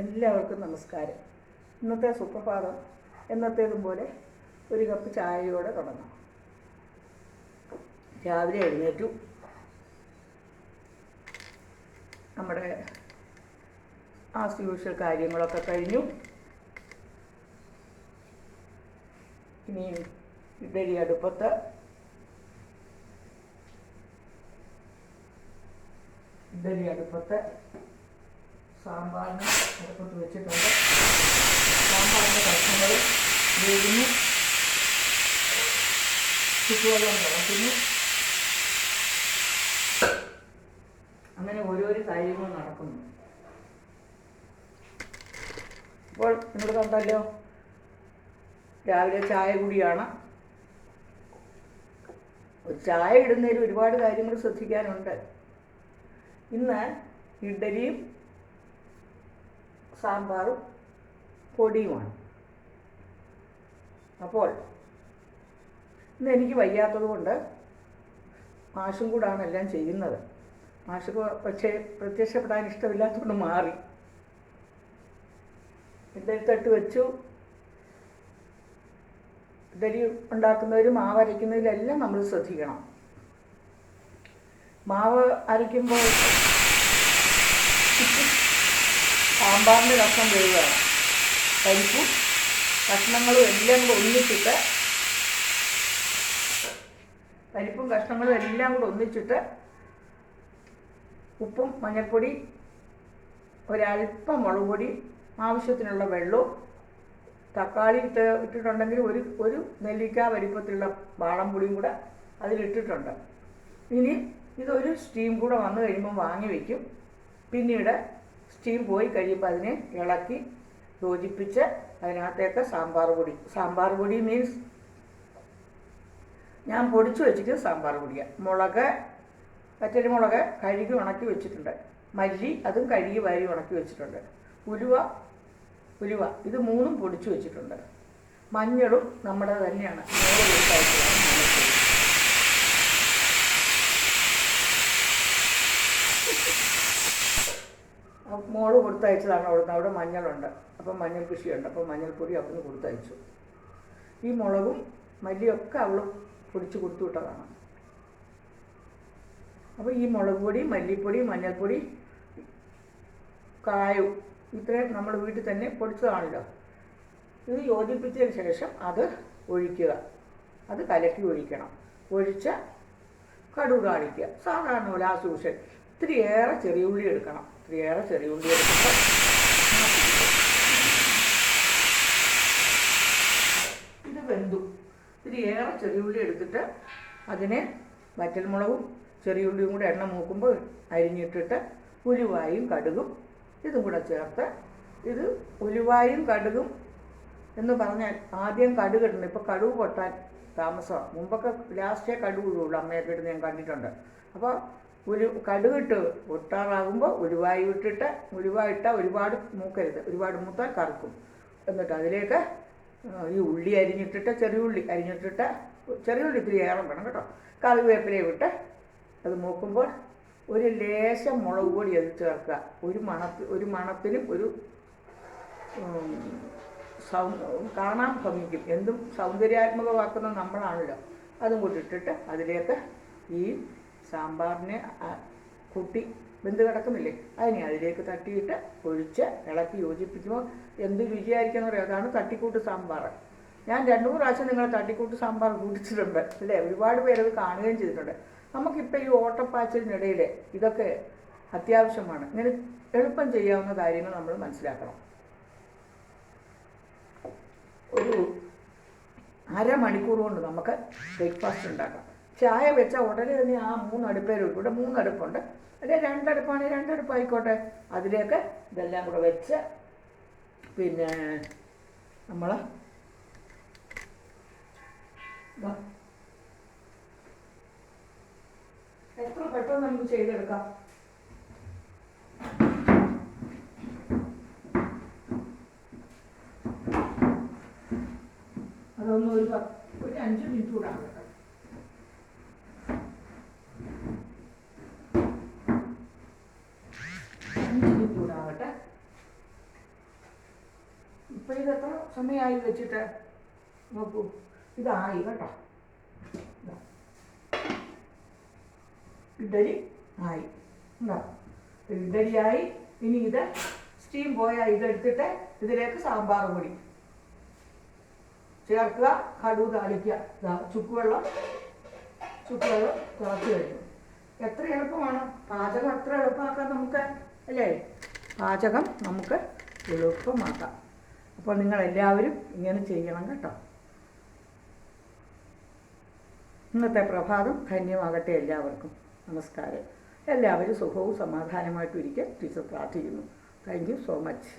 എല്ലാവർക്കും നമസ്കാരം. ഇന്നത്തെ സുപ്രഭാതം എന്നത്തേതും പോലെ ഒരു കപ്പ് ചായയോടെ തുടങ്ങാം. രാവിലെ എഴുന്നേറ്റു. നമ്മുടെ ആസ് യൂഷ്വൽ കാര്യങ്ങളൊക്കെ കഴിഞ്ഞു. ഇനി ഇഡലി അടുപ്പത്ത്. ഇഡലി അടുപ്പത്ത്. സാമ്പാറിന് അടുപ്പത്ത് വെച്ചിട്ടുണ്ട്. സാമ്പാറിന്റെ കഷ്ണങ്ങൾ വേകുന്നു ചുറ്റുവെള്ളം തിളക്കുന്നു. അങ്ങനെ ഓരോരോ കാര്യങ്ങൾ നടക്കുന്നു. അപ്പോൾ നിങ്ങൾ കണ്ടല്ലോ രാവിലെ ചായ കൂടിയാണ്. ചായ ഇടുന്നതിൽ ഒരുപാട് കാര്യങ്ങൾ ശ്രദ്ധിക്കാനുണ്ട്. ഇന്ന് ഇഡ്ഡലിയും സാമ്പാറും പൊടിയുമാണ്. അപ്പോൾ ഇന്ന് എനിക്ക് വയ്യാത്തത് കൊണ്ട് മാഷും കൂടാണ് എല്ലാം ചെയ്യുന്നത്. മാഷ് പക്ഷേ പ്രത്യക്ഷപ്പെടാൻ ഇഷ്ടമില്ലാത്തതുകൊണ്ട് മാറി. ഇഡ്ഡലി തട്ട് വെച്ചു. ഇതരി ഉണ്ടാക്കുന്നവരും മാവ് അരയ്ക്കുന്നതിലെല്ലാം നമ്മൾ ശ്രദ്ധിക്കണം. മാവ് അരയ്ക്കുമ്പോൾ സാമ്പാറിന്റെ കഷ്ണം വേവുകയാണ് പരിപ്പും കഷ്ണങ്ങളും എല്ലാം കൂടെ ഒന്നിച്ചിട്ട് പരിപ്പും കഷ്ണങ്ങളും എല്ലാം കൂടെ ഒന്നിച്ചിട്ട് ഉപ്പും മഞ്ഞൾപ്പൊടി ഒരല്പം മുളക് പൊടി ആവശ്യത്തിനുള്ള വെള്ളവും തക്കാളി ഇട്ട് ഇട്ടിട്ടുണ്ടെങ്കിൽ ഒരു ഒരു നെല്ലിക്ക വലിപ്പത്തിലുള്ള വാളംപുളിയും കൂടെ അതിലിട്ടിട്ടുണ്ട്. ഇനി ഇതൊരു സ്റ്റീം കൂടെ വന്നു കഴിയുമ്പോൾ വാങ്ങി വയ്ക്കും. പിന്നീട് സ്റ്റീം പോയി കഴിയുമ്പോൾ അതിനെ ഇളക്കി യോജിപ്പിച്ച് അതിനകത്തേക്ക് സാമ്പാർ പൊടി. സാമ്പാർ പൊടി മീൻസ് ഞാൻ പൊടിച്ചു വെച്ചിട്ട് സാമ്പാർ പൊടിയാണ് മുളക് പച്ചരിമുളക് കഴുകി ഉണക്കി വെച്ചിട്ടുണ്ട്. മല്ലി അതും കഴുകി വാരി ഉണക്കി വെച്ചിട്ടുണ്ട്. ഉലുവ ഉലുവ ഇത് മൂന്നും പൊടിച്ചു വെച്ചിട്ടുണ്ട്. മഞ്ഞളും നമ്മുടെ തന്നെയാണ്. മോൾ കൊടുത്തയച്ചതാണ് അവിടുന്ന്. അവിടെ മഞ്ഞളുണ്ട്. അപ്പം മഞ്ഞൾ കൃഷിയുണ്ട്. അപ്പം മഞ്ഞൾപ്പൊടി അവിടുന്ന് കൊടുത്തയച്ചു. ഈ മുളകും മല്ലിയൊക്കെ അവൾ പൊടിച്ച് കൊടുത്തു വിട്ടതാണ്. അപ്പോൾ ഈ മുളക് പൊടി മല്ലിപ്പൊടി മഞ്ഞൾപ്പൊടി കായും ഇത്രയും നമ്മൾ വീട്ടിൽ തന്നെ പൊടിച്ചതാണല്ലോ. ഇത് യോജിപ്പിച്ചതിന് ശേഷം അത് ഒഴിക്കുക. അത് കലക്കി ഒഴിക്കണം. ഒഴിച്ച് കടുക് കാണിക്കുക. സാധാരണ പോലെ ആ സൂഷൻ ഇത്തിരിയേറെ ചെറിയ ഉള്ളി എടുക്കണം. ഇത്തിരിയേറെ ചെറിയ ഉള്ളി ഇത് വെന്തു. ഇത്തിരിയേറെ ചെറിയ ഉള്ളി എടുത്തിട്ട് അതിനെ വറ്റൽമുളകും ചെറിയ ഉള്ളിയും കൂടെ എണ്ണ മൂക്കുമ്പോൾ അരിഞ്ഞിട്ടിട്ട് ഉലുവായും കടുകും ഇതും കൂടെ ചേർത്ത് ഇത് ഉലുവായും കടുകും എന്ന് പറഞ്ഞാൽ ആദ്യം കടുക് ഇടണം. ഇപ്പോൾ കടുക് പൊട്ടാൻ താമസമാണ്. മുമ്പൊക്കെ ലാസ്റ്റേ കടുക് ഇടുള്ളൂ അമ്മയൊക്കെ ഇടുന്ന ഞാൻ കണ്ടിട്ടുണ്ട്. അപ്പോൾ ഉലു കടുകിട്ട് പൊട്ടാറാകുമ്പോൾ ഉലുവായി ഇട്ടിട്ട് ഉലുവ ഇട്ടാൽ ഒരുപാട് മൂക്കരുത്. ഒരുപാട് മൂത്താൽ കറുക്കും. എന്നിട്ട് അതിലേക്ക് ഈ ഉള്ളി അരിഞ്ഞിട്ടിട്ട് ചെറിയ ഉള്ളി അരിഞ്ഞിട്ടിട്ട് ചെറിയ ഉള്ളി ഇത്തിരി ഏറെ വേണം കേട്ടോ. കറിവേപ്പിലയും ഇട്ട് അത് മൂക്കുമ്പോൾ ഒരു ലേശം മുളക് പൊടി അത് ചേർക്കുക. ഒരു മണത്തി ഒരു മണത്തിനും ഒരു സൗ കാണാൻ ഭംഗിക്കും. എന്തും സൗന്ദര്യാത്മകമാക്കുന്ന നമ്മളാണല്ലോ. അതും കൂടി അതിലേക്ക് ഈ സാമ്പാറിനെ കുട്ടി വെന്ത് കിടക്കുന്നില്ലേ? അതിനെ അതിലേക്ക് തട്ടിയിട്ട് ഒഴിച്ച് ഇളക്കി യോജിപ്പിക്കുമ്പോൾ എന്ത് രുചിയായിരിക്കും പറയാം അതാണ് തട്ടിക്കൂട്ട് സാമ്പാർ. ഞാൻ രണ്ടു മൂന്ന് പ്രാവശ്യം നിങ്ങളെ തട്ടിക്കൂട്ട് സാമ്പാർ കൂട്ടിച്ചിട്ടുണ്ട് അല്ലേ? ഒരുപാട് പേരത് കാണുകയും ചെയ്തിട്ടുണ്ട്. നമുക്കിപ്പോൾ ഈ ഓട്ടപ്പാച്ചിലിനിടയിൽ ഇതൊക്കെ അത്യാവശ്യമാണ്. ഇങ്ങനെ എളുപ്പം ചെയ്യാവുന്ന കാര്യങ്ങൾ നമ്മൾ മനസ്സിലാക്കണം. ഒരു അരമണിക്കൂർ കൊണ്ട് നമുക്ക് ബ്രേക്ക്ഫാസ്റ്റ് ഉണ്ടാക്കാം. ചായ വെച്ചാൽ ഉടനെ തന്നെ ആ മൂന്ന് അടുപ്പേരും ഇവിടെ മൂന്ന് അടുപ്പുണ്ട് അല്ലെ രണ്ടടുപ്പാണെങ്കിൽ രണ്ടടുപ്പായിക്കോട്ടെ. അതിലേക്ക് ഇതെല്ലാം കൂടെ വെച്ച് പിന്നെ നമ്മൾ എത്ര പെട്ടെന്ന് നമുക്ക് ചെയ്തെടുക്കാം? അതൊന്നും ഒരു പത്ത് ഒരു അഞ്ച് മിനിറ്റ് കൂടെ ആകട്ടെ അഞ്ച് മിനിറ്റ് കൂടെ ആകട്ടെ അപ്പോൾ ഇത് എത്ര സമയമായി വെച്ചിട്ട്? നോക്കൂ. ഇതായി കേട്ടോ. ഇഡലി ആയി. ഉണ്ടോ ഇഡലിയായി. ഇനി ഇത് സ്റ്റീം പോയാൽ ഇതെടുത്തിട്ട് ഇതിലേക്ക് സാമ്പാർ പൊടി ചേർക്കുക. കടുവ് താളിക്കുക. വെള്ളം ചുക്കുവെള്ളം. ചുക്കുവെള്ളം തിളച്ച് കഴിഞ്ഞു. എത്ര എളുപ്പമാണ്. പാചകം അത്ര എളുപ്പമാക്കാൻ നമുക്ക്. അല്ലേ? പാചകം നമുക്ക് എളുപ്പമാക്കാം. അപ്പോൾ നിങ്ങളെല്ലാവരും ഇങ്ങനെ ചെയ്യണം കേട്ടോ. ഇന്നത്തെ പ്രഭാതം ധന്യമാകട്ടെ എല്ലാവർക്കും. നമസ്കാരം. എല്ലാവരും സുഖവും സമാധാനമായിട്ടും ഇരിക്കാൻ ടീച്ചർ പ്രാർത്ഥിക്കുന്നു. Thank you so much